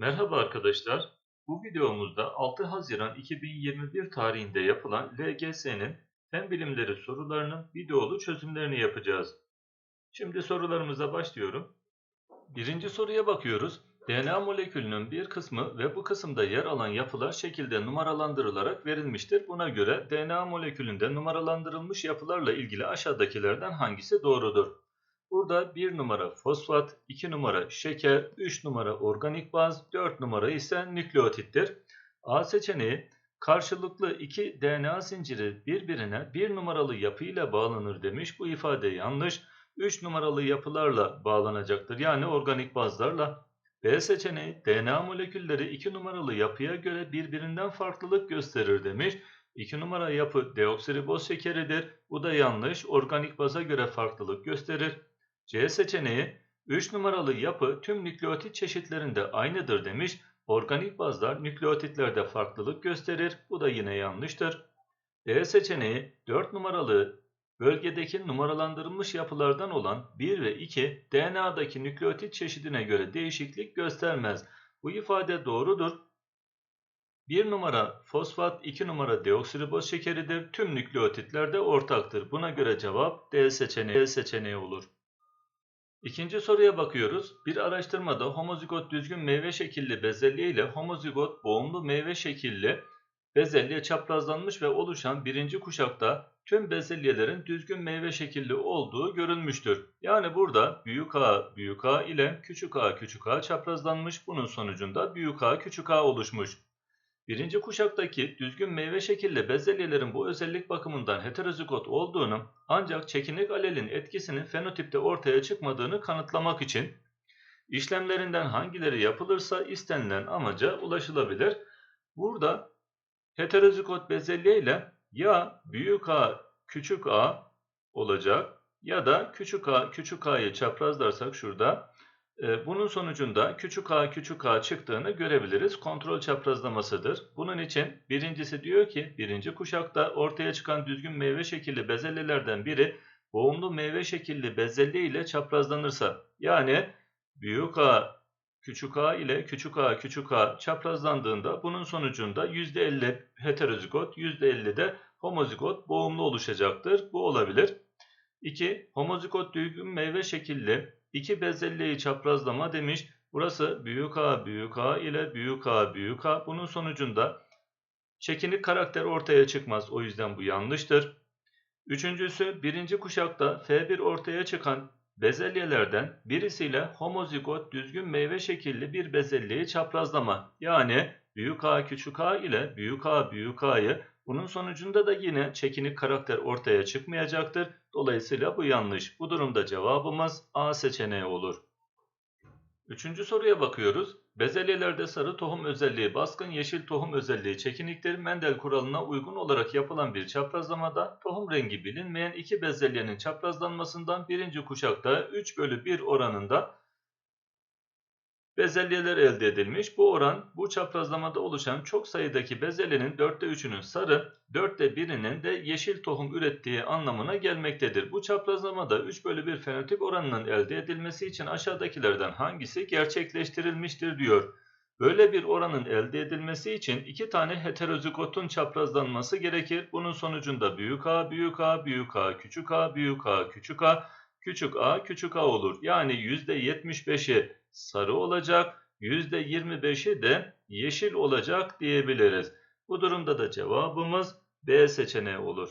Merhaba arkadaşlar. Bu videomuzda 6 Haziran 2021 tarihinde yapılan LGS'nin fen bilimleri sorularının videolu çözümlerini yapacağız. Şimdi sorularımıza başlıyorum. Birinci soruya bakıyoruz. DNA molekülünün bir kısmı ve bu kısımda yer alan yapılar şekilde numaralandırılarak verilmiştir. Buna göre DNA molekülünde numaralandırılmış yapılarla ilgili aşağıdakilerden hangisi doğrudur? Burada 1 numara fosfat, 2 numara şeker, 3 numara organik baz, 4 numara ise nükleotittir. A seçeneği karşılıklı iki DNA zinciri birbirine 1 numaralı yapıyla bağlanır demiş. Bu ifade yanlış. 3 numaralı yapılarla bağlanacaktır. Yani organik bazlarla. B seçeneği DNA molekülleri 2 numaralı yapıya göre birbirinden farklılık gösterir demiş. 2 numara yapı deoksiriboz şekeridir. Bu da yanlış. Organik baza göre farklılık gösterir. C seçeneği 3 numaralı yapı tüm nükleotit çeşitlerinde aynıdır demiş. Organik bazlar nükleotitlerde farklılık gösterir. Bu da yine yanlıştır. D seçeneği 4 numaralı bölgedeki numaralandırılmış yapılardan olan 1 ve 2 DNA'daki nükleotit çeşidine göre değişiklik göstermez. Bu ifade doğrudur. 1 numara fosfat, 2 numara deoksiriboz şekeridir. Tüm nükleotitlerde ortaktır. Buna göre cevap D seçeneği, D seçeneği olur. İkinci soruya bakıyoruz. Bir araştırmada homozigot düzgün meyve şekilli bezelye ile homozigot boğumlu meyve şekilli bezelye çaprazlanmış ve oluşan birinci kuşakta tüm bezelyelerin düzgün meyve şekilli olduğu görülmüştür. Yani burada büyük A büyük A ile küçük A küçük A çaprazlanmış. Bunun sonucunda büyük A küçük A oluşmuş. Birinci kuşaktaki düzgün meyve şekilli bezelyelerin bu özellik bakımından heterozigot olduğunu ancak çekinik alelin etkisinin fenotipte ortaya çıkmadığını kanıtlamak için işlemlerinden hangileri yapılırsa istenilen amaca ulaşılabilir. Burada heterozigot bezelye ile ya büyük A küçük A olacak ya da küçük A küçük A'yı çaprazlarsak şurada bunun sonucunda küçük a küçük a çıktığını görebiliriz. Kontrol çaprazlamasıdır. Bunun için birincisi diyor ki birinci kuşakta ortaya çıkan düzgün meyve şekilli bezelyelerden biri boğumlu meyve şekilli bezelye ile çaprazlanırsa yani büyük a küçük a ile küçük a küçük a çaprazlandığında bunun sonucunda %50 heterozigot %50 de homozigot boğumlu oluşacaktır. Bu olabilir. 2. Homozigot düzgün meyve şekilli İki bezelyeyi çaprazlama demiş. Burası büyük A büyük A ile büyük A büyük A. Bunun sonucunda çekinik karakter ortaya çıkmaz. O yüzden bu yanlıştır. Üçüncüsü birinci kuşakta F1 ortaya çıkan bezelyelerden birisiyle homozigot düzgün meyve şekilli bir bezelyeyi çaprazlama. Yani büyük A küçük A ile büyük A büyük A'yı bunun sonucunda da yine çekinik karakter ortaya çıkmayacaktır. Dolayısıyla bu yanlış. Bu durumda cevabımız A seçeneği olur. Üçüncü soruya bakıyoruz. Bezelyelerde sarı tohum özelliği baskın, yeşil tohum özelliği çekiniktir. Mendel kuralına uygun olarak yapılan bir çaprazlamada tohum rengi bilinmeyen iki bezelyenin çaprazlanmasından birinci kuşakta 3 bölü 1 oranında bezelyeler elde edilmiş. Bu oran bu çaprazlamada oluşan çok sayıdaki bezelyenin dörtte üçünün sarı, dörtte birinin de yeşil tohum ürettiği anlamına gelmektedir. Bu çaprazlamada 3 bölü 1 fenotip oranının elde edilmesi için aşağıdakilerden hangisi gerçekleştirilmiştir diyor. Böyle bir oranın elde edilmesi için iki tane heterozigotun çaprazlanması gerekir. Bunun sonucunda büyük A, büyük A, büyük A, küçük A, büyük A, küçük A, küçük A, küçük A olur. Yani %75'i sarı olacak, %25'i de yeşil olacak diyebiliriz. Bu durumda da cevabımız B seçeneği olur.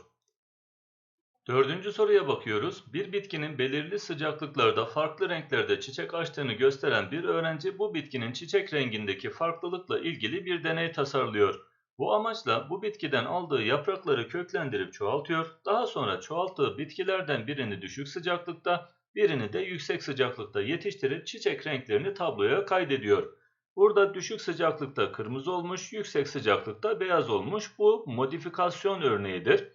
Dördüncü soruya bakıyoruz. Bir bitkinin belirli sıcaklıklarda farklı renklerde çiçek açtığını gösteren bir öğrenci bu bitkinin çiçek rengindeki farklılıkla ilgili bir deney tasarlıyor. Bu amaçla bu bitkiden aldığı yaprakları köklendirip çoğaltıyor. Daha sonra çoğalttığı bitkilerden birini düşük sıcaklıkta, birini de yüksek sıcaklıkta yetiştirip çiçek renklerini tabloya kaydediyor. Burada düşük sıcaklıkta kırmızı olmuş, yüksek sıcaklıkta beyaz olmuş. Bu modifikasyon örneğidir.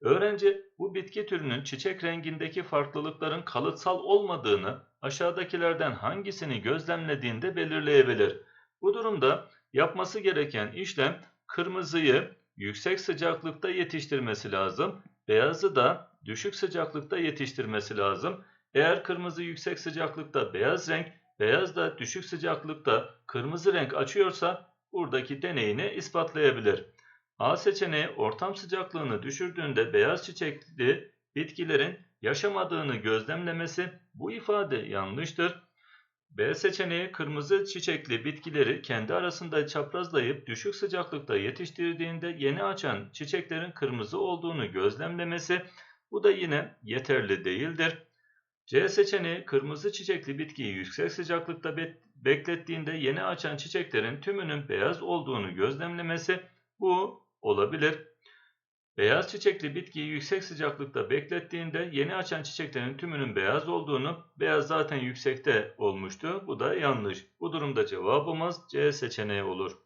Öğrenci bu bitki türünün çiçek rengindeki farklılıkların kalıtsal olmadığını aşağıdakilerden hangisini gözlemlediğinde belirleyebilir. Bu durumda yapması gereken işlem kırmızıyı yüksek sıcaklıkta yetiştirmesi lazım. Beyazı da düşük sıcaklıkta yetiştirmesi lazım. Eğer kırmızı yüksek sıcaklıkta beyaz renk, beyaz da düşük sıcaklıkta kırmızı renk açıyorsa buradaki deneyini ispatlayabilir. A seçeneği ortam sıcaklığını düşürdüğünde beyaz çiçekli bitkilerin yaşamadığını gözlemlemesi bu ifade yanlıştır. B seçeneği kırmızı çiçekli bitkileri kendi arasında çaprazlayıp düşük sıcaklıkta yetiştirdiğinde yeni açan çiçeklerin kırmızı olduğunu gözlemlemesi bu da yine yeterli değildir. C seçeneği kırmızı çiçekli bitkiyi yüksek sıcaklıkta be- beklettiğinde yeni açan çiçeklerin tümünün beyaz olduğunu gözlemlemesi bu olabilir. Beyaz çiçekli bitkiyi yüksek sıcaklıkta beklettiğinde yeni açan çiçeklerin tümünün beyaz olduğunu, beyaz zaten yüksekte olmuştu. Bu da yanlış. Bu durumda cevabımız C seçeneği olur.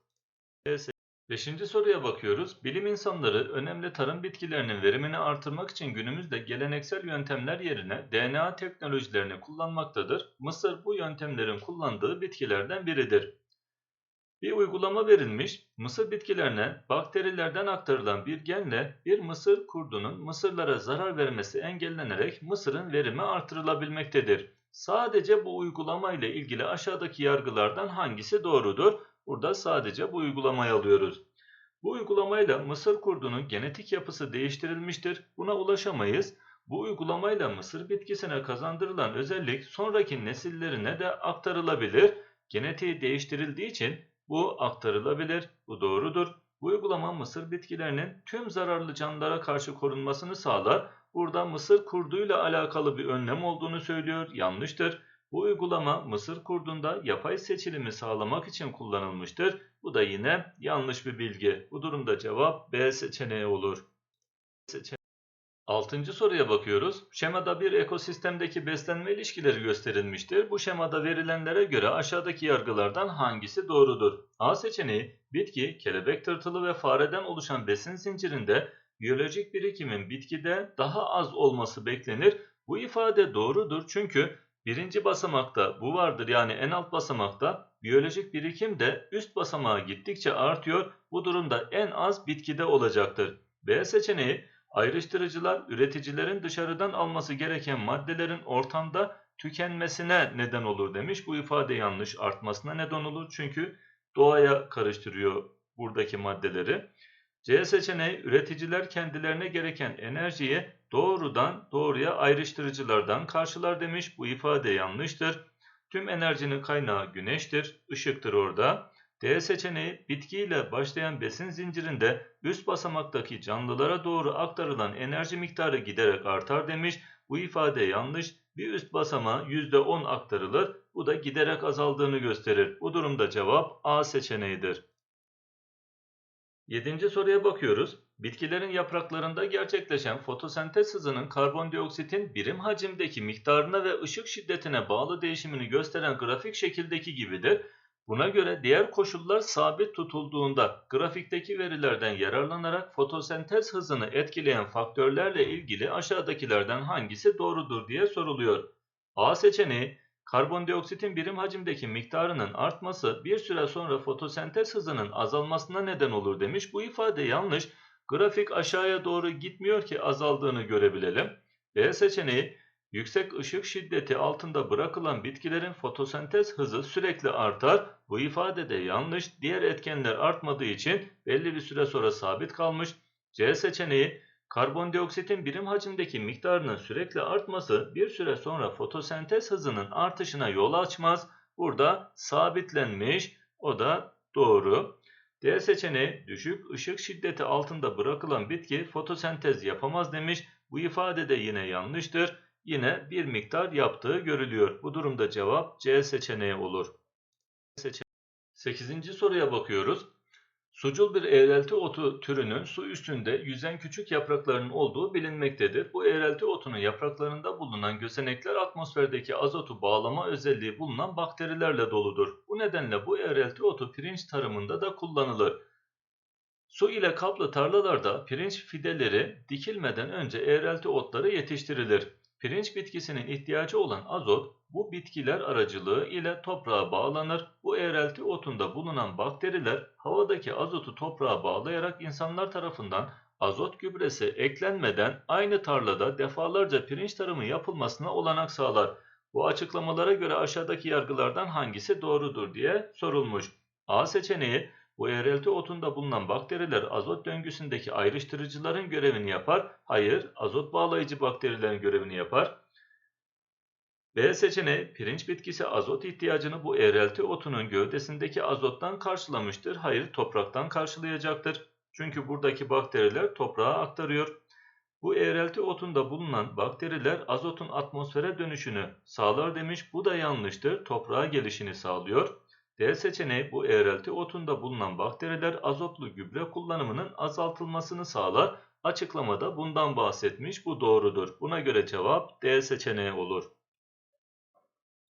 Beşinci soruya bakıyoruz. Bilim insanları önemli tarım bitkilerinin verimini artırmak için günümüzde geleneksel yöntemler yerine DNA teknolojilerini kullanmaktadır. Mısır bu yöntemlerin kullandığı bitkilerden biridir. Bir uygulama verilmiş, mısır bitkilerine bakterilerden aktarılan bir genle bir mısır kurdunun mısırlara zarar vermesi engellenerek mısırın verimi artırılabilmektedir. Sadece bu uygulama ile ilgili aşağıdaki yargılardan hangisi doğrudur? Burada sadece bu uygulamayı alıyoruz. Bu uygulamayla mısır kurdunun genetik yapısı değiştirilmiştir. Buna ulaşamayız. Bu uygulamayla mısır bitkisine kazandırılan özellik sonraki nesillerine de aktarılabilir. Genetiği değiştirildiği için bu aktarılabilir. Bu doğrudur. Bu uygulama mısır bitkilerinin tüm zararlı canlılara karşı korunmasını sağlar. Burada mısır kurduyla alakalı bir önlem olduğunu söylüyor. Yanlıştır. Bu uygulama mısır kurdunda yapay seçilimi sağlamak için kullanılmıştır. Bu da yine yanlış bir bilgi. Bu durumda cevap B seçeneği olur. Seçeneği. Altıncı soruya bakıyoruz. Şemada bir ekosistemdeki beslenme ilişkileri gösterilmiştir. Bu şemada verilenlere göre aşağıdaki yargılardan hangisi doğrudur? A seçeneği bitki, kelebek tırtılı ve fareden oluşan besin zincirinde biyolojik birikimin bitkide daha az olması beklenir. Bu ifade doğrudur çünkü birinci basamakta bu vardır yani en alt basamakta biyolojik birikim de üst basamağa gittikçe artıyor. Bu durumda en az bitkide olacaktır. B seçeneği Ayrıştırıcılar üreticilerin dışarıdan alması gereken maddelerin ortamda tükenmesine neden olur demiş. Bu ifade yanlış artmasına neden olur çünkü doğaya karıştırıyor buradaki maddeleri. C seçeneği üreticiler kendilerine gereken enerjiyi doğrudan doğruya ayrıştırıcılardan karşılar demiş. Bu ifade yanlıştır. Tüm enerjinin kaynağı güneştir, ışıktır orada. D seçeneği bitkiyle başlayan besin zincirinde üst basamaktaki canlılara doğru aktarılan enerji miktarı giderek artar demiş. Bu ifade yanlış. Bir üst basamağa %10 aktarılır. Bu da giderek azaldığını gösterir. Bu durumda cevap A seçeneğidir. Yedinci soruya bakıyoruz. Bitkilerin yapraklarında gerçekleşen fotosentez hızının karbondioksitin birim hacimdeki miktarına ve ışık şiddetine bağlı değişimini gösteren grafik şekildeki gibidir. Buna göre diğer koşullar sabit tutulduğunda grafikteki verilerden yararlanarak fotosentez hızını etkileyen faktörlerle ilgili aşağıdakilerden hangisi doğrudur diye soruluyor. A seçeneği karbondioksitin birim hacimdeki miktarının artması bir süre sonra fotosentez hızının azalmasına neden olur demiş. Bu ifade yanlış. Grafik aşağıya doğru gitmiyor ki azaldığını görebilelim. B seçeneği Yüksek ışık şiddeti altında bırakılan bitkilerin fotosentez hızı sürekli artar. Bu ifade de yanlış. Diğer etkenler artmadığı için belli bir süre sonra sabit kalmış. C seçeneği karbondioksitin birim hacimdeki miktarının sürekli artması bir süre sonra fotosentez hızının artışına yol açmaz. Burada sabitlenmiş. O da doğru. D seçeneği düşük ışık şiddeti altında bırakılan bitki fotosentez yapamaz demiş. Bu ifade de yine yanlıştır yine bir miktar yaptığı görülüyor. Bu durumda cevap C seçeneği olur. 8. soruya bakıyoruz. Sucul bir eğrelti otu türünün su üstünde yüzen küçük yapraklarının olduğu bilinmektedir. Bu eğrelti otunun yapraklarında bulunan gözenekler atmosferdeki azotu bağlama özelliği bulunan bakterilerle doludur. Bu nedenle bu eğrelti otu pirinç tarımında da kullanılır. Su ile kaplı tarlalarda pirinç fideleri dikilmeden önce eğrelti otları yetiştirilir. Pirinç bitkisinin ihtiyacı olan azot bu bitkiler aracılığı ile toprağa bağlanır. Bu eğrelti otunda bulunan bakteriler havadaki azotu toprağa bağlayarak insanlar tarafından azot gübresi eklenmeden aynı tarlada defalarca pirinç tarımı yapılmasına olanak sağlar. Bu açıklamalara göre aşağıdaki yargılardan hangisi doğrudur diye sorulmuş. A seçeneği bu eğrelti otunda bulunan bakteriler azot döngüsündeki ayrıştırıcıların görevini yapar. Hayır, azot bağlayıcı bakterilerin görevini yapar. B seçeneği pirinç bitkisi azot ihtiyacını bu eğrelti otunun gövdesindeki azottan karşılamıştır. Hayır, topraktan karşılayacaktır. Çünkü buradaki bakteriler toprağa aktarıyor. Bu eğrelti otunda bulunan bakteriler azotun atmosfere dönüşünü sağlar demiş. Bu da yanlıştır. Toprağa gelişini sağlıyor. D seçeneği bu eğrelti otunda bulunan bakteriler azotlu gübre kullanımının azaltılmasını sağlar. Açıklamada bundan bahsetmiş. Bu doğrudur. Buna göre cevap D seçeneği olur.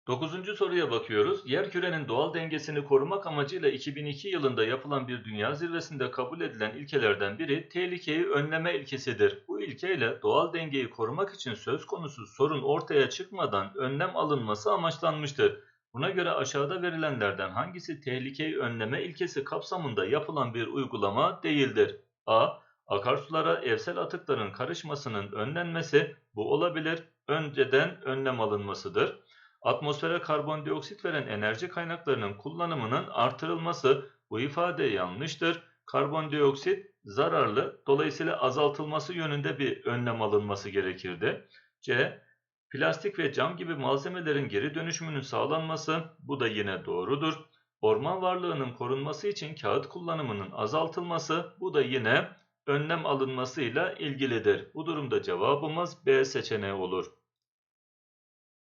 Dokuzuncu soruya bakıyoruz. Yerkürenin doğal dengesini korumak amacıyla 2002 yılında yapılan bir dünya zirvesinde kabul edilen ilkelerden biri tehlikeyi önleme ilkesidir. Bu ilkeyle doğal dengeyi korumak için söz konusu sorun ortaya çıkmadan önlem alınması amaçlanmıştır. Buna göre aşağıda verilenlerden hangisi tehlikeyi önleme ilkesi kapsamında yapılan bir uygulama değildir? A. Akarsulara evsel atıkların karışmasının önlenmesi bu olabilir. Önceden önlem alınmasıdır. Atmosfere karbondioksit veren enerji kaynaklarının kullanımının artırılması bu ifade yanlıştır. Karbondioksit zararlı dolayısıyla azaltılması yönünde bir önlem alınması gerekirdi. C. Plastik ve cam gibi malzemelerin geri dönüşümünün sağlanması bu da yine doğrudur. Orman varlığının korunması için kağıt kullanımının azaltılması bu da yine önlem alınmasıyla ilgilidir. Bu durumda cevabımız B seçeneği olur.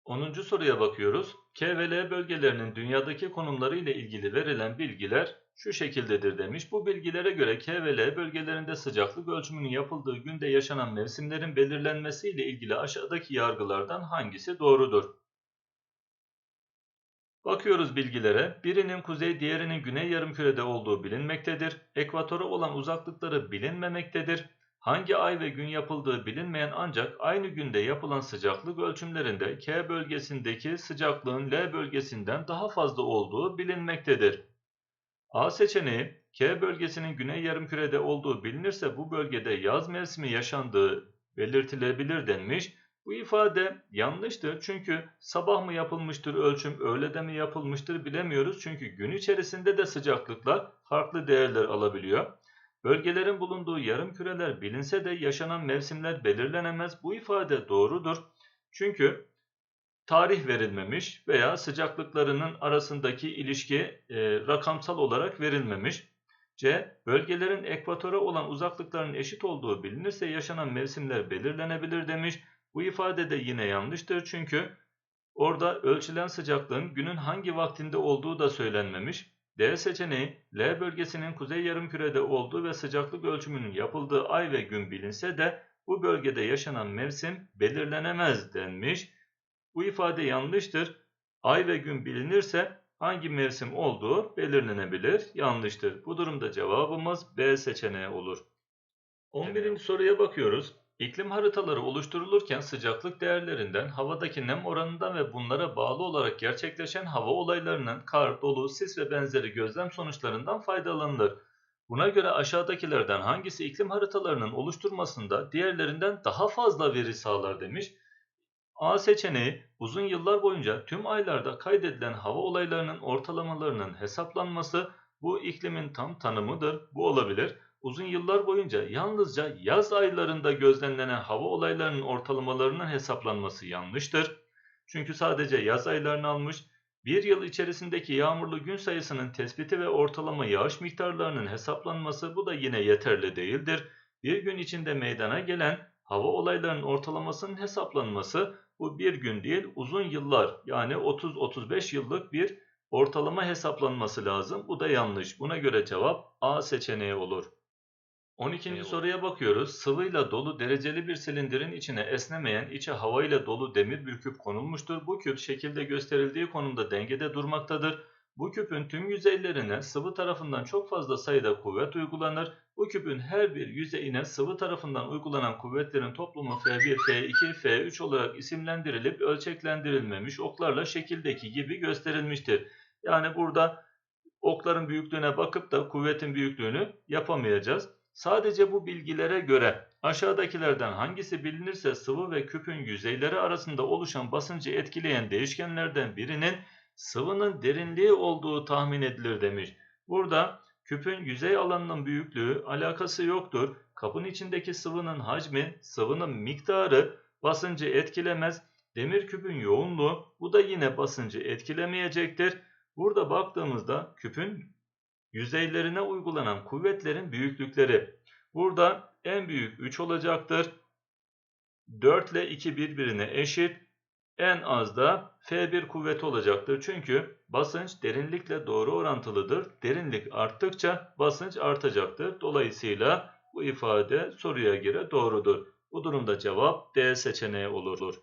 10. soruya bakıyoruz. K ve L bölgelerinin dünyadaki konumları ile ilgili verilen bilgiler şu şekildedir demiş. Bu bilgilere göre K ve L bölgelerinde sıcaklık ölçümünün yapıldığı günde yaşanan mevsimlerin belirlenmesi ile ilgili aşağıdaki yargılardan hangisi doğrudur? Bakıyoruz bilgilere. Birinin kuzey, diğerinin güney yarımkürede olduğu bilinmektedir. Ekvatora olan uzaklıkları bilinmemektedir. Hangi ay ve gün yapıldığı bilinmeyen ancak aynı günde yapılan sıcaklık ölçümlerinde K bölgesindeki sıcaklığın L bölgesinden daha fazla olduğu bilinmektedir. A seçeneği K bölgesinin güney yarımkürede olduğu bilinirse bu bölgede yaz mevsimi yaşandığı belirtilebilir denmiş. Bu ifade yanlıştır çünkü sabah mı yapılmıştır ölçüm, öğlede mi yapılmıştır bilemiyoruz. Çünkü gün içerisinde de sıcaklıklar farklı değerler alabiliyor. Bölgelerin bulunduğu yarım küreler bilinse de yaşanan mevsimler belirlenemez. Bu ifade doğrudur. Çünkü tarih verilmemiş veya sıcaklıklarının arasındaki ilişki e, rakamsal olarak verilmemiş. C. Bölgelerin ekvatora olan uzaklıklarının eşit olduğu bilinirse yaşanan mevsimler belirlenebilir demiş. Bu ifade de yine yanlıştır çünkü orada ölçülen sıcaklığın günün hangi vaktinde olduğu da söylenmemiş. D seçeneği L bölgesinin kuzey yarımkürede olduğu ve sıcaklık ölçümünün yapıldığı ay ve gün bilinse de bu bölgede yaşanan mevsim belirlenemez denmiş. Bu ifade yanlıştır. Ay ve gün bilinirse hangi mevsim olduğu belirlenebilir. Yanlıştır. Bu durumda cevabımız B seçeneği olur. 11. soruya bakıyoruz. İklim haritaları oluşturulurken sıcaklık değerlerinden, havadaki nem oranından ve bunlara bağlı olarak gerçekleşen hava olaylarının kar, dolu, sis ve benzeri gözlem sonuçlarından faydalanılır. Buna göre aşağıdakilerden hangisi iklim haritalarının oluşturmasında diğerlerinden daha fazla veri sağlar demiş. A seçeneği uzun yıllar boyunca tüm aylarda kaydedilen hava olaylarının ortalamalarının hesaplanması bu iklimin tam tanımıdır. Bu olabilir uzun yıllar boyunca yalnızca yaz aylarında gözlemlenen hava olaylarının ortalamalarının hesaplanması yanlıştır. Çünkü sadece yaz aylarını almış, bir yıl içerisindeki yağmurlu gün sayısının tespiti ve ortalama yağış miktarlarının hesaplanması bu da yine yeterli değildir. Bir gün içinde meydana gelen hava olaylarının ortalamasının hesaplanması bu bir gün değil uzun yıllar yani 30-35 yıllık bir ortalama hesaplanması lazım. Bu da yanlış. Buna göre cevap A seçeneği olur. 12. soruya bakıyoruz. Sıvıyla dolu dereceli bir silindirin içine esnemeyen, içe havayla dolu demir bir küp konulmuştur. Bu küp şekilde gösterildiği konumda dengede durmaktadır. Bu küpün tüm yüzeylerine sıvı tarafından çok fazla sayıda kuvvet uygulanır. Bu küpün her bir yüzeyine sıvı tarafından uygulanan kuvvetlerin toplumu F1, F2, F3 olarak isimlendirilip ölçeklendirilmemiş oklarla şekildeki gibi gösterilmiştir. Yani burada okların büyüklüğüne bakıp da kuvvetin büyüklüğünü yapamayacağız. Sadece bu bilgilere göre aşağıdakilerden hangisi bilinirse sıvı ve küpün yüzeyleri arasında oluşan basıncı etkileyen değişkenlerden birinin sıvının derinliği olduğu tahmin edilir demiş. Burada küpün yüzey alanının büyüklüğü alakası yoktur. Kabın içindeki sıvının hacmi, sıvının miktarı basıncı etkilemez. Demir küpün yoğunluğu bu da yine basıncı etkilemeyecektir. Burada baktığımızda küpün yüzeylerine uygulanan kuvvetlerin büyüklükleri. Burada en büyük 3 olacaktır. 4 ile 2 birbirine eşit. En az da F1 kuvveti olacaktır. Çünkü basınç derinlikle doğru orantılıdır. Derinlik arttıkça basınç artacaktır. Dolayısıyla bu ifade soruya göre doğrudur. Bu durumda cevap D seçeneği olur.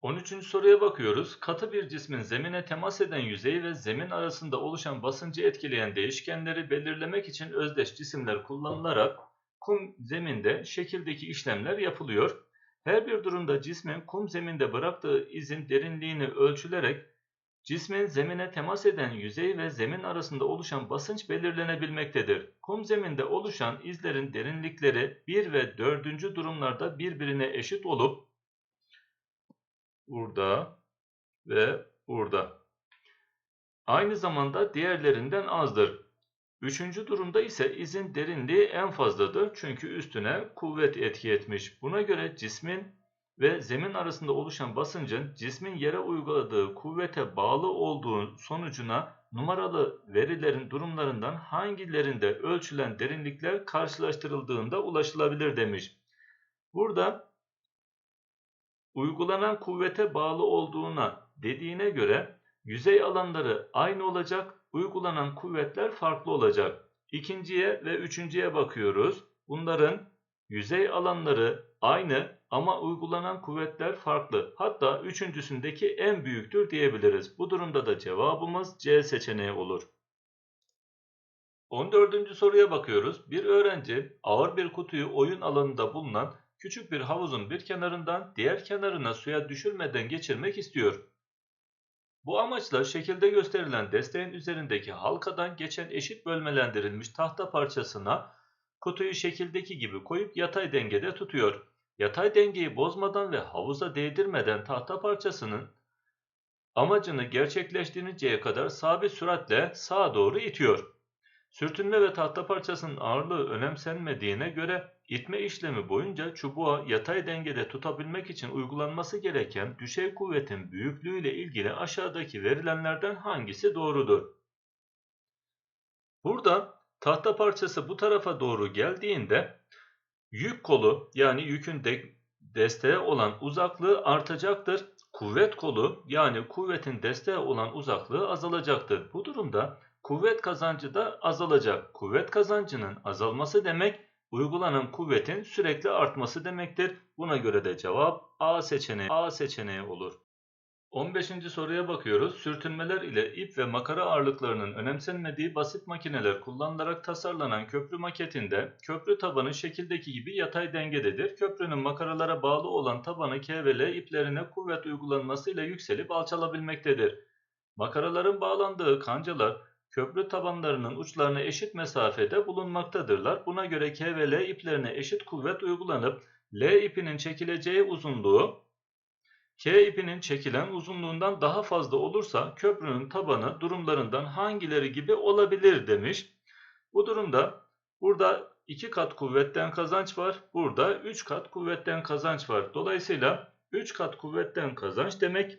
13. soruya bakıyoruz. Katı bir cismin zemine temas eden yüzeyi ve zemin arasında oluşan basıncı etkileyen değişkenleri belirlemek için özdeş cisimler kullanılarak kum zeminde şekildeki işlemler yapılıyor. Her bir durumda cismin kum zeminde bıraktığı izin derinliğini ölçülerek cismin zemine temas eden yüzey ve zemin arasında oluşan basınç belirlenebilmektedir. Kum zeminde oluşan izlerin derinlikleri 1 ve 4. durumlarda birbirine eşit olup burada ve burada. Aynı zamanda diğerlerinden azdır. Üçüncü durumda ise izin derinliği en fazladır çünkü üstüne kuvvet etki etmiş. Buna göre cismin ve zemin arasında oluşan basıncın cismin yere uyguladığı kuvvete bağlı olduğu sonucuna numaralı verilerin durumlarından hangilerinde ölçülen derinlikler karşılaştırıldığında ulaşılabilir demiş. Burada uygulanan kuvvete bağlı olduğuna dediğine göre yüzey alanları aynı olacak, uygulanan kuvvetler farklı olacak. İkinciye ve üçüncüye bakıyoruz. Bunların yüzey alanları aynı ama uygulanan kuvvetler farklı. Hatta üçüncüsündeki en büyüktür diyebiliriz. Bu durumda da cevabımız C seçeneği olur. 14. soruya bakıyoruz. Bir öğrenci ağır bir kutuyu oyun alanında bulunan küçük bir havuzun bir kenarından diğer kenarına suya düşürmeden geçirmek istiyor. Bu amaçla şekilde gösterilen desteğin üzerindeki halkadan geçen eşit bölmelendirilmiş tahta parçasına kutuyu şekildeki gibi koyup yatay dengede tutuyor. Yatay dengeyi bozmadan ve havuza değdirmeden tahta parçasının amacını gerçekleştirinceye kadar sabit süratle sağa doğru itiyor. Sürtünme ve tahta parçasının ağırlığı önemsenmediğine göre itme işlemi boyunca çubuğa yatay dengede tutabilmek için uygulanması gereken düşey kuvvetin büyüklüğüyle ilgili aşağıdaki verilenlerden hangisi doğrudur? Burada tahta parçası bu tarafa doğru geldiğinde yük kolu yani yükün de desteğe olan uzaklığı artacaktır. Kuvvet kolu yani kuvvetin desteğe olan uzaklığı azalacaktır. Bu durumda kuvvet kazancı da azalacak. Kuvvet kazancının azalması demek uygulanan kuvvetin sürekli artması demektir. Buna göre de cevap A seçeneği, A seçeneği olur. 15. soruya bakıyoruz. Sürtünmeler ile ip ve makara ağırlıklarının önemsenmediği basit makineler kullanılarak tasarlanan köprü maketinde köprü tabanı şekildeki gibi yatay dengededir. Köprünün makaralara bağlı olan tabanı K ve L iplerine kuvvet uygulanmasıyla yükselip alçalabilmektedir. Makaraların bağlandığı kancalar köprü tabanlarının uçlarına eşit mesafede bulunmaktadırlar. Buna göre K ve L iplerine eşit kuvvet uygulanıp L ipinin çekileceği uzunluğu K ipinin çekilen uzunluğundan daha fazla olursa köprünün tabanı durumlarından hangileri gibi olabilir demiş. Bu durumda burada 2 kat kuvvetten kazanç var. Burada 3 kat kuvvetten kazanç var. Dolayısıyla 3 kat kuvvetten kazanç demek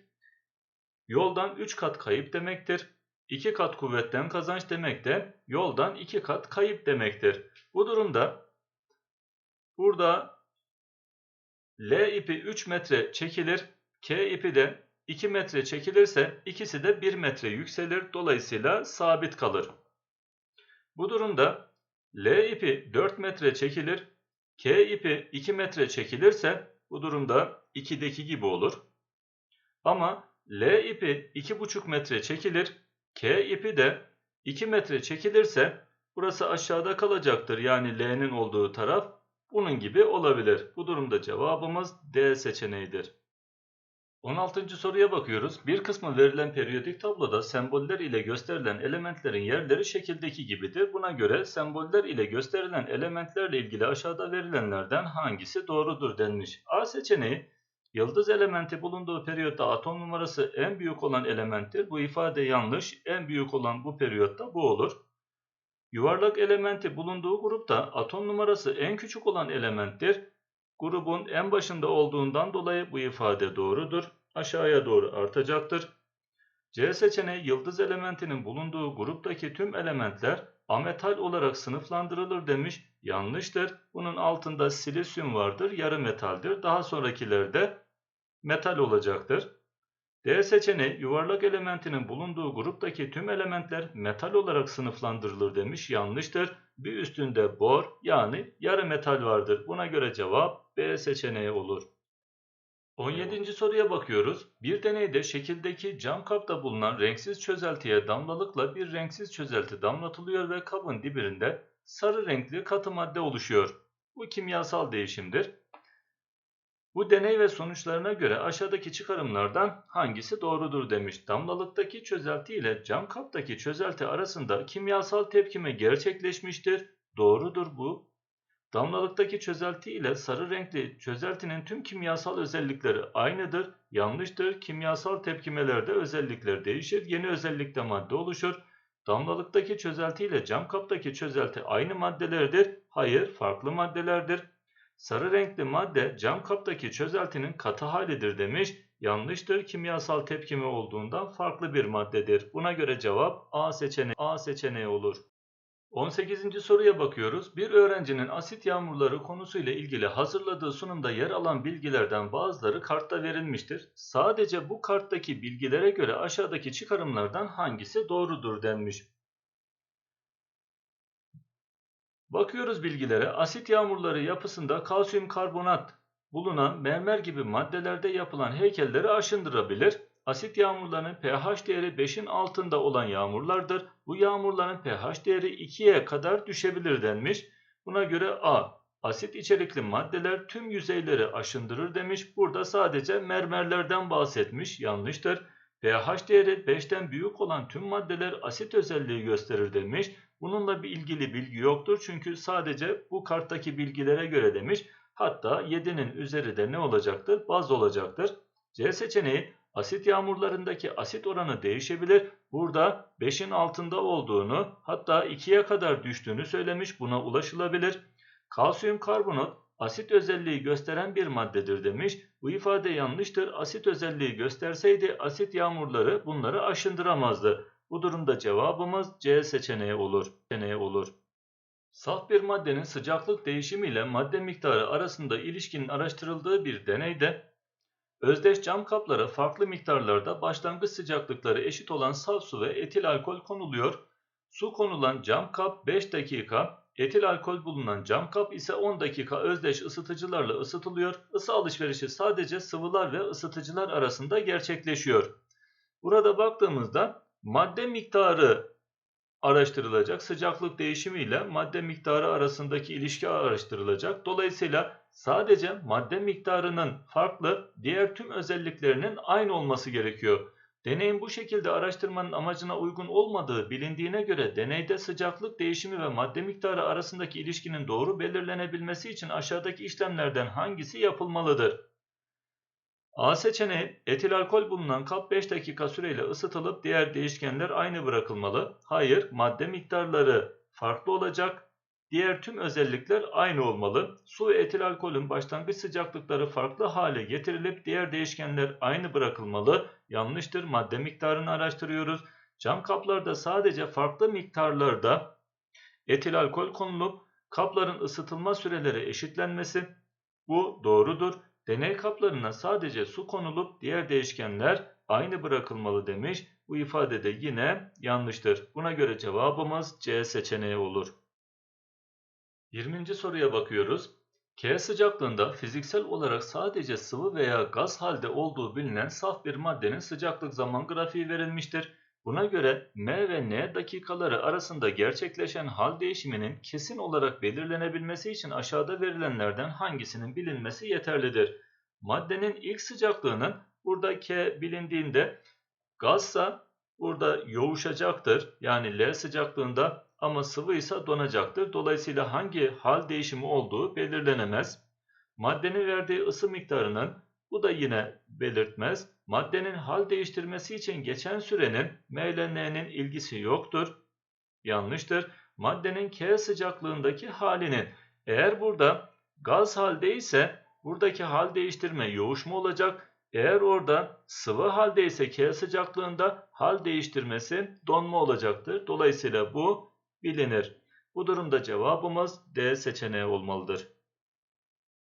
yoldan 3 kat kayıp demektir. 2 kat kuvvetten kazanç demek de yoldan 2 kat kayıp demektir. Bu durumda burada L ipi 3 metre çekilir. K ipi de 2 metre çekilirse ikisi de 1 metre yükselir. Dolayısıyla sabit kalır. Bu durumda L ipi 4 metre çekilir. K ipi 2 metre çekilirse bu durumda 2'deki gibi olur. Ama L ipi 2,5 metre çekilir. K ipi de 2 metre çekilirse burası aşağıda kalacaktır. Yani L'nin olduğu taraf bunun gibi olabilir. Bu durumda cevabımız D seçeneğidir. 16. soruya bakıyoruz. Bir kısmı verilen periyodik tabloda semboller ile gösterilen elementlerin yerleri şekildeki gibidir. Buna göre semboller ile gösterilen elementlerle ilgili aşağıda verilenlerden hangisi doğrudur denmiş. A seçeneği yıldız elementi bulunduğu periyotta atom numarası en büyük olan elementtir. Bu ifade yanlış. En büyük olan bu periyotta bu olur. Yuvarlak elementi bulunduğu grupta atom numarası en küçük olan elementtir. Grubun en başında olduğundan dolayı bu ifade doğrudur. Aşağıya doğru artacaktır. C seçeneği yıldız elementinin bulunduğu gruptaki tüm elementler ametal olarak sınıflandırılır demiş. Yanlıştır. Bunun altında silisyum vardır, yarı metaldir. Daha sonrakilerde metal olacaktır. D seçeneği yuvarlak elementinin bulunduğu gruptaki tüm elementler metal olarak sınıflandırılır demiş. Yanlıştır. Bir üstünde bor yani yarı metal vardır. Buna göre cevap B seçeneği olur. 17. soruya bakıyoruz. Bir deneyde şekildeki cam kapta bulunan renksiz çözeltiye damlalıkla bir renksiz çözelti damlatılıyor ve kabın dibinde sarı renkli katı madde oluşuyor. Bu kimyasal değişimdir. Bu deney ve sonuçlarına göre aşağıdaki çıkarımlardan hangisi doğrudur demiş. Damlalıktaki çözelti ile cam kaptaki çözelti arasında kimyasal tepkime gerçekleşmiştir. Doğrudur bu. Damlalıktaki çözelti ile sarı renkli çözeltinin tüm kimyasal özellikleri aynıdır. Yanlıştır. Kimyasal tepkimelerde özellikler değişir. Yeni özellikte madde oluşur. Damlalıktaki çözelti ile cam kaptaki çözelti aynı maddelerdir. Hayır, farklı maddelerdir. Sarı renkli madde cam kaptaki çözeltinin katı halidir demiş. Yanlıştır. Kimyasal tepkimi olduğundan farklı bir maddedir. Buna göre cevap A seçeneği, A seçeneği olur. 18. soruya bakıyoruz. Bir öğrencinin asit yağmurları konusuyla ilgili hazırladığı sunumda yer alan bilgilerden bazıları kartta verilmiştir. Sadece bu karttaki bilgilere göre aşağıdaki çıkarımlardan hangisi doğrudur denmiş. Bakıyoruz bilgilere. Asit yağmurları yapısında kalsiyum karbonat bulunan mermer gibi maddelerde yapılan heykelleri aşındırabilir. Asit yağmurlarının pH değeri 5'in altında olan yağmurlardır. Bu yağmurların pH değeri 2'ye kadar düşebilir denmiş. Buna göre A. Asit içerikli maddeler tüm yüzeyleri aşındırır demiş. Burada sadece mermerlerden bahsetmiş. Yanlıştır. pH değeri 5'ten büyük olan tüm maddeler asit özelliği gösterir demiş. Bununla bir ilgili bilgi yoktur. Çünkü sadece bu karttaki bilgilere göre demiş. Hatta 7'nin üzeri de ne olacaktır? Baz olacaktır. C seçeneği asit yağmurlarındaki asit oranı değişebilir. Burada 5'in altında olduğunu hatta 2'ye kadar düştüğünü söylemiş buna ulaşılabilir. Kalsiyum karbonat asit özelliği gösteren bir maddedir demiş. Bu ifade yanlıştır. Asit özelliği gösterseydi asit yağmurları bunları aşındıramazdı. Bu durumda cevabımız C seçeneği olur. Seçeneği olur. Saf bir maddenin sıcaklık değişimi ile madde miktarı arasında ilişkinin araştırıldığı bir deneyde özdeş cam kaplara farklı miktarlarda başlangıç sıcaklıkları eşit olan saf su ve etil alkol konuluyor. Su konulan cam kap 5 dakika, etil alkol bulunan cam kap ise 10 dakika özdeş ısıtıcılarla ısıtılıyor. Isı alışverişi sadece sıvılar ve ısıtıcılar arasında gerçekleşiyor. Burada baktığımızda madde miktarı araştırılacak. Sıcaklık değişimiyle madde miktarı arasındaki ilişki araştırılacak. Dolayısıyla sadece madde miktarının farklı, diğer tüm özelliklerinin aynı olması gerekiyor. Deneyin bu şekilde araştırmanın amacına uygun olmadığı bilindiğine göre deneyde sıcaklık değişimi ve madde miktarı arasındaki ilişkinin doğru belirlenebilmesi için aşağıdaki işlemlerden hangisi yapılmalıdır? A seçeneği etil alkol bulunan kap 5 dakika süreyle ısıtılıp diğer değişkenler aynı bırakılmalı. Hayır, madde miktarları farklı olacak. Diğer tüm özellikler aynı olmalı. Su ve etil alkolün başlangıç sıcaklıkları farklı hale getirilip diğer değişkenler aynı bırakılmalı. Yanlıştır. Madde miktarını araştırıyoruz. Cam kaplarda sadece farklı miktarlarda etil alkol konulup kapların ısıtılma süreleri eşitlenmesi bu doğrudur. Deney kaplarına sadece su konulup diğer değişkenler aynı bırakılmalı demiş. Bu ifade de yine yanlıştır. Buna göre cevabımız C seçeneği olur. 20. soruya bakıyoruz. K sıcaklığında fiziksel olarak sadece sıvı veya gaz halde olduğu bilinen saf bir maddenin sıcaklık zaman grafiği verilmiştir. Buna göre M ve N dakikaları arasında gerçekleşen hal değişiminin kesin olarak belirlenebilmesi için aşağıda verilenlerden hangisinin bilinmesi yeterlidir. Maddenin ilk sıcaklığının Burada K bilindiğinde gazsa burada yoğuşacaktır. Yani L sıcaklığında ama sıvıysa donacaktır. Dolayısıyla hangi hal değişimi olduğu belirlenemez. Maddenin verdiği ısı miktarının bu da yine belirtmez. Maddenin hal değiştirmesi için geçen sürenin M ile N'nin ilgisi yoktur. Yanlıştır. Maddenin K sıcaklığındaki halinin eğer burada gaz haldeyse buradaki hal değiştirme yoğuşma olacak. Eğer orada sıvı haldeyse K sıcaklığında hal değiştirmesi donma olacaktır. Dolayısıyla bu bilinir. Bu durumda cevabımız D seçeneği olmalıdır.